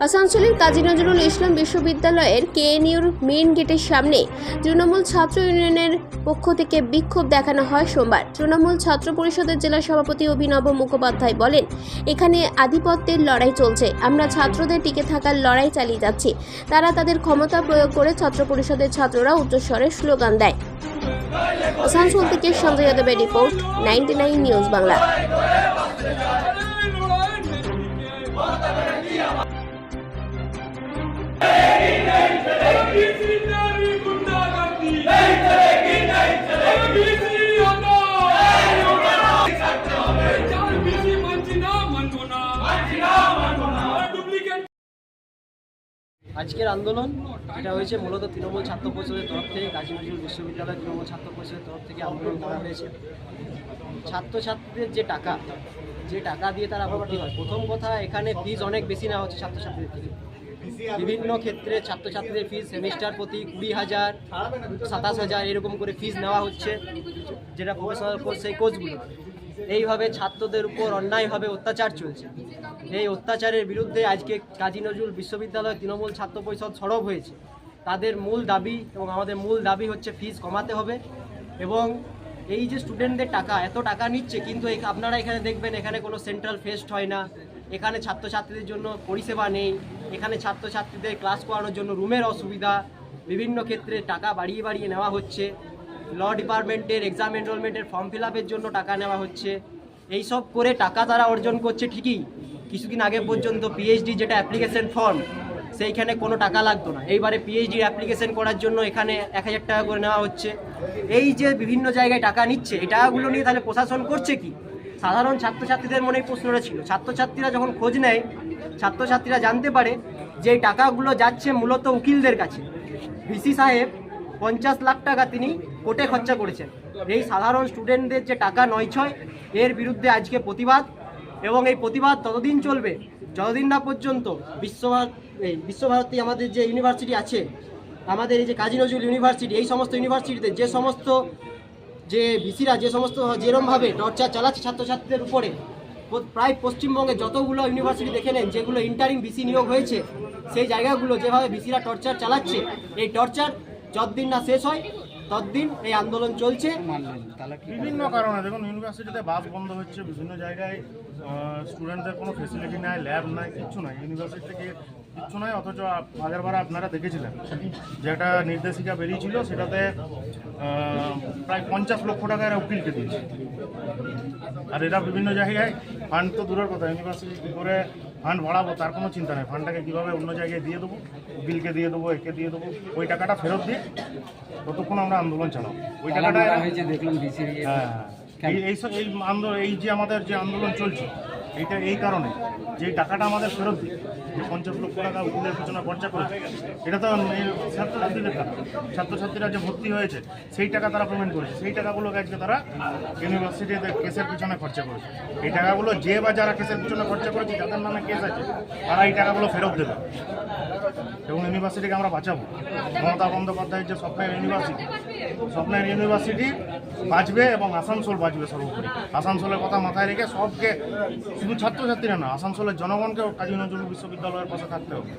আসানসোলের কাজী নজরুল ইসলাম বিশ্ববিদ্যালয়ের কেএনইউর মেইন গেটের সামনে তৃণমূল ছাত্র ইউনিয়নের পক্ষ থেকে বিক্ষোভ দেখানো হয় সোমবার। তৃণমূল ছাত্র পরিষদের জেলা সভাপতি অভিনব মুখোপাধ্যায় বলেন, এখানে আধিপত্যের লড়াই চলছে। আমরা ছাত্রদের টিকে থাকার লড়াই চালিয়ে যাচ্ছি। তারা তাদের ক্ষমতা প্রয়োগ করে ছাত্র পরিষদের ছাত্ররা উচ্চস্বরে স্লোগান দেয়। আসানসোল থেকে সঞ্জয় যাদবের রিপোর্ট, নাইনটি নিউজ বাংলা। আজকের আন্দোলন, এটা হয়েছে মূলত তৃণমূল ছাত্র পরিষদের তরফ থেকে, কাজী নজরুল বিশ্ববিদ্যালয় তৃণমূল ছাত্র পরিষদের তরফ থেকে আন্দোলন করা হয়েছে। ছাত্রছাত্রীদের যে টাকা যে টাকা দিয়ে তারা ভর্তি হয়, প্রথম কথা এখানে ফিজ অনেক বেশি নেওয়া হচ্ছে ছাত্রছাত্রীদের থেকে। বিভিন্ন ক্ষেত্রে ছাত্রছাত্রীদের ফিজ সেমিস্টার প্রতি কুড়ি হাজার, সাতাশ হাজার, এরকম করে ফিজ নেওয়া হচ্ছে, যেটা প্রফেশনাল কোর্স সেই কোর্সগুলো এইভাবে ছাত্রদের উপর অন্যায়ভাবে অত্যাচার চলছে। এই অত্যাচারের বিরুদ্ধে আজকে কাজী নজরুল বিশ্ববিদ্যালয় তৃণমূল ছাত্র পরিষদ সরব হয়েছে। তাদের মূল দাবি এবং আমাদের মূল দাবি হচ্ছে ফিজ কমাতে হবে এবং এই যে স্টুডেন্টদের টাকা, এত টাকা নিচ্ছে, কিন্তু আপনারা এখানে দেখবেন এখানে কোনো সেন্ট্রাল ফেস্ট হয় না। এখানে ছাত্রছাত্রীদের জন্য পরিষেবা নেই। এখানে ছাত্রছাত্রীদের ক্লাস করানোর জন্য রুমের অসুবিধা। বিভিন্ন ক্ষেত্রে টাকা বাড়িয়ে বাড়িয়ে নেওয়া হচ্ছে। ল ডিপার্টমেন্টের এক্সাম এনরোলমেন্টের ফর্ম ফিল জন্য টাকা নেওয়া হচ্ছে। এই সব করে টাকা তারা অর্জন করছে ঠিকই, কিছুদিন আগে পর্যন্ত পিএইচডি যেটা অ্যাপ্লিকেশন ফর্ম সেইখানে কোনো টাকা লাগতো না। এইবারে পিএইচডি অ্যাপ্লিকেশন করার জন্য এখানে এক হাজার টাকা করে নেওয়া হচ্ছে। এই যে বিভিন্ন জায়গায় টাকা নিচ্ছে এই টাকাগুলো নিয়ে তাহলে প্রশাসন করছে কি? সাধারণ ছাত্রছাত্রীদের মনে প্রশ্নটা ছিল। ছাত্রছাত্রীরা যখন খোঁজ নেয়, ছাত্রছাত্রীরা জানতে পারে যে টাকাগুলো যাচ্ছে মূলত উকিলদের কাছে। ভিসি সাহেব পঞ্চাশ লাখ টাকা তিনি কোটে খরচা করেছেন। এই সাধারণ স্টুডেন্টদের যে টাকা নয় ছয় এর বিরুদ্ধে আজকে প্রতিবাদ এবং এই প্রতিবাদ ততদিন চলবে, যতদিন না পর্যন্ত বিশ্বভারত এই বিশ্বভারতী আমাদের যে ইউনিভার্সিটি আছে, আমাদের এই যে কাজী নজরুল ইউনিভার্সিটি, এই সমস্ত ইউনিভার্সিটিতে যে সমস্ত যে ভিসিরা, যে সমস্ত যেরমভাবে টর্চার চালাচ্ছে ছাত্রছাত্রীদের উপরে প্রায় পশ্চিমবঙ্গে যতগুলো ইউনিভার্সিটি দেখে নেন, যেগুলো ইন্টারিং ভিসি নিয়োগ হয়েছে, সেই জায়গাগুলো যেভাবে ভিসিরা টর্চার চালাচ্ছে, এই টর্চার যতদিন না শেষ হয়, ততদিন এই আন্দোলন চলছে। বিভিন্ন কারণে, দেখুন, ইউনিভার্সিটিতে বাস বন্ধ হচ্ছে, বিভিন্ন জায়গায় স্টুডেন্টদের কোনো ফেসিলিটি নাই ল্যাব নাই কিছু নাই। ইউনিভার্সিটি থেকে কিচ্ছু নাই অথচ আপ- বার আপনারা দেখেছিলেন যে একটা নির্দেশিকা বেরিয়েছিল সেটাতে প্রায় পঞ্চাশ লক্ষ টাকা এরা উকিলকে দিয়েছে। আর এরা বিভিন্ন জায়গায় ফান্ড তো দূরের কথা ইউনিভার্সিটি কী করে ফান্ড বাড়াবো তার কোনো চিন্তা নেই। ফান্ডটাকে কীভাবে অন্য জায়গায় দিয়ে দেবো? উকিলকে দিয়ে দেবো একে দিয়ে দেবো? ওই টাকাটা ফেরত দিয়ে ততক্ষণ আমরা আন্দোলন চালাবো। ওই টাকাটা হ্যাঁ এই এই সব- এই আন্দোলন এই যে আমাদের যে আন্দোলন চলছে এইটা এই কারণে যে টাকাটা আমাদের ফেরত দিই যে পঞ্চাশ লক্ষ টাকা উকিলের পিছনে খরচা করেছে, এটা তো ছাত্রছাত্রীদের টাকা। ছাত্রছাত্রীরা যে ভর্তি হয়েছে, সেই টাকা তারা পেমেন্ট করেছে। সেই টাকাগুলোকে আজকে তারা ইউনিভার্সিটিতে কেসের পিছনে খরচা করেছে। এই টাকাগুলো যে বা যারা কেসের পিছনে খরচা করেছে, যাদের নামে কেস আছে, তারা এই টাকাগুলো ফেরত দেবে। এবং ইউনিভার্সিটিকে আমরা বাঁচাবো। মমতা বন্দ্যোপাধ্যায়ের যে স্বপ্নের ইউনিভার্সিটি স্বপ্নের ইউনিভার্সিটি বাঁচবে এবং আসানসোল বাঁচবে সর্বোপরি। আসানসোলের কথা মাথায় রেখে সবকে শুধু ছাত্রছাত্রীরা না আসানসোলের জনগণকেও কাজী নজরুল বিশ্ববিদ্যালয়ের পাশে থাকতে হবে।